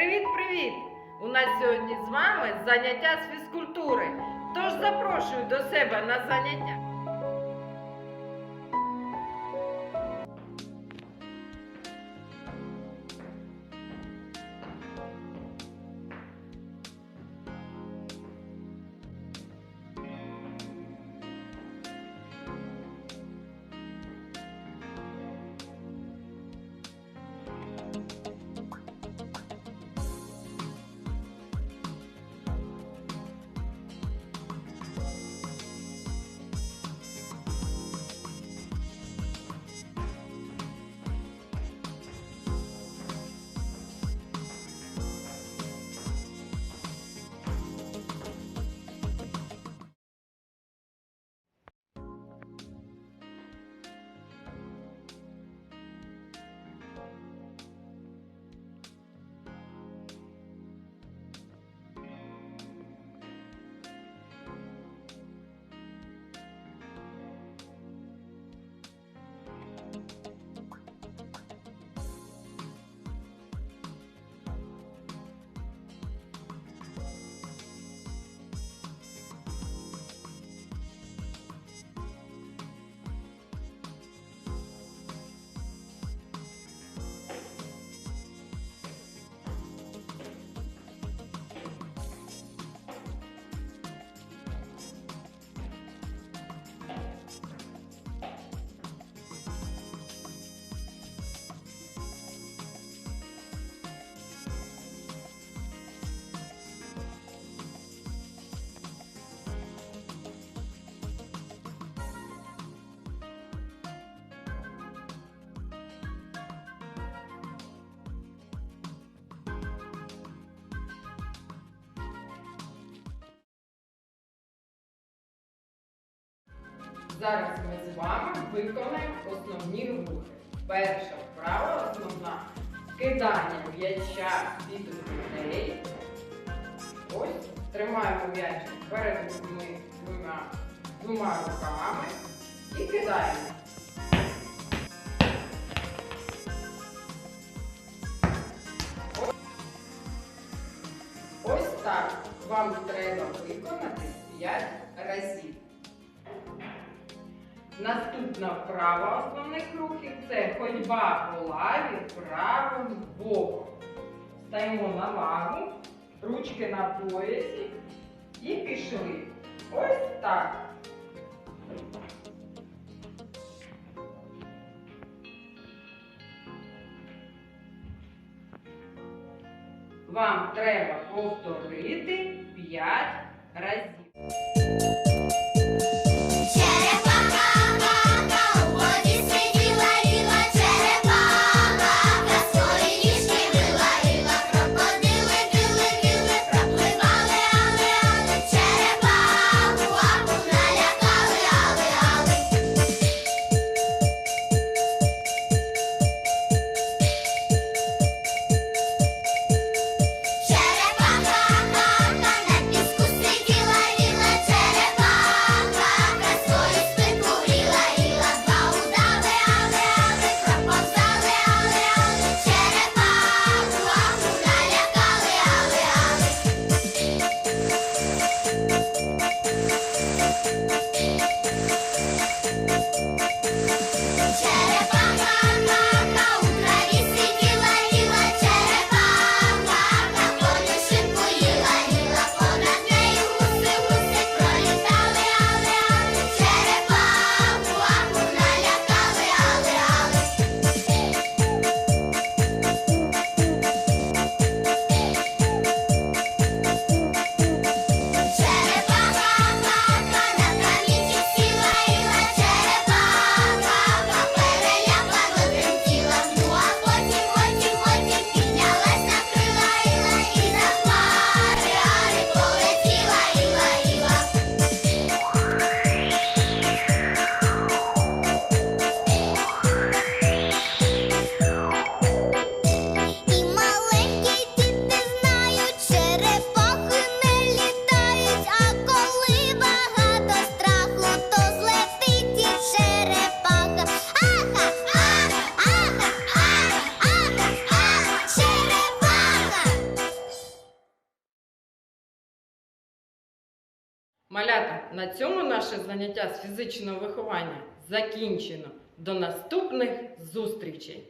Привіт-привіт! У нас сьогодні з вами заняття з фізкультури. Тож запрошую до себе на заняття. Зараз ми з вами виконаємо основні рухи. Перша вправа основна кидання м'яча від грудей. Ось тримаємо м'ячик перед грудьми двома, двома руками і кидаємо. Ось так вам треба виконати 5 разів. Наступна вправа основних рухів це ходьба по лаві правим боком. Стаємо на лаву, ручки на поясі і пішли. Ось так. Вам треба повторити 5 разів. Малята, на цьому наше заняття з фізичного виховання закінчено. До наступних зустрічей!